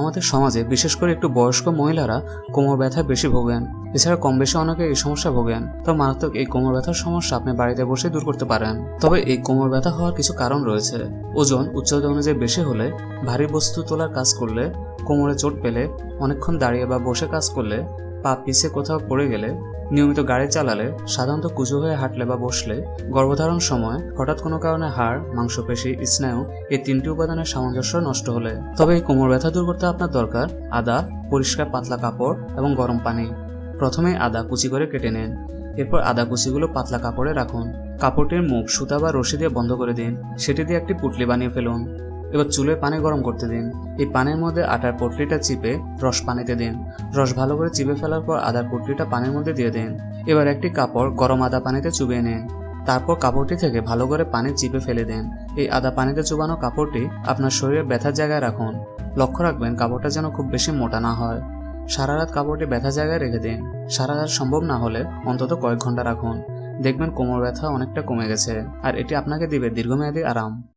আমাদের সমাজে, বিশেষ করে একটু বয়স্ক মহিলারা কোমর ব্যথা বেশি ভোগেন। এছাড়া কম বেশি অনেকে এই সমস্যা ভোগেন। তো মারাত্মক এই কোমর ব্যথার সমস্যা আপনি বাড়িতে বসে দূর করতে পারেন। তবে এই কোমর ব্যথা হওয়ার কিছু কারণ রয়েছে। ওজন উচ্চতা অনুযায়ী বেশি হলে ভারী বস্তু তোলার কাজ করলে কোমরে চোট পেলে, অনেকক্ষণ দাঁড়িয়ে বা বসে কাজ করলে পা পিছে কোথাও পড়ে গেলে নিয়মিত গাড়ি চালালে, সাধারণত কুজো হয়ে হাঁটলে বা বসলে, গর্ভধারণ সময় হঠাৎ কোনো কারণে হাড়, মাংসপেশি স্নায়ু এই তিনটি উপাদানের সামঞ্জস্য নষ্ট হলে। তবে এই কোমর ব্যথা দূর করতে আপনার দরকার আদা, পরিষ্কার পাতলা কাপড় এবং গরম পানি। প্রথমে আদা কুচি করে কেটে নিন। এরপর আদা কুচিগুলো পাতলা কাপড়ে রাখুন। কাপড়টির মুখ, সুতা বা রশি দিয়ে বন্ধ করে দিন। সেটি দিয়ে একটি পুটলি বানিয়ে ফেলুন। এবার চুলে পানি গরম করতে দিন। এই পানির মধ্যে আটার পটলিটা চিপে রস পানিতে দিন। রস ভালো করে চিপে ফেলার পর আদার পটলিটা পানির মধ্যে দিয়ে দিন। এবার একটি কাপড় গরম আদা পানিতে চুবিয়ে নিন। তারপর কাপড়টি থেকে ভালো করে পানি চিপে ফেলে দিন। এই আদা পানিতে চুবানো কাপড়টি আপনার শরীরে ব্যথার জায়গায় রাখুন। লক্ষ্য রাখবেন কাপড়টা যেন খুব বেশি মোটা না হয়। সারা রাত কাপড়টি ব্যথা জায়গায় রেখে দিন। সারা রাত সম্ভব না হলে অন্তত কয়েক ঘণ্টা রাখুন। দেখবেন কোমর ব্যথা অনেকটা কমে গেছে। আর এটি আপনাকে দিবে দীর্ঘমেয়াদী আরাম।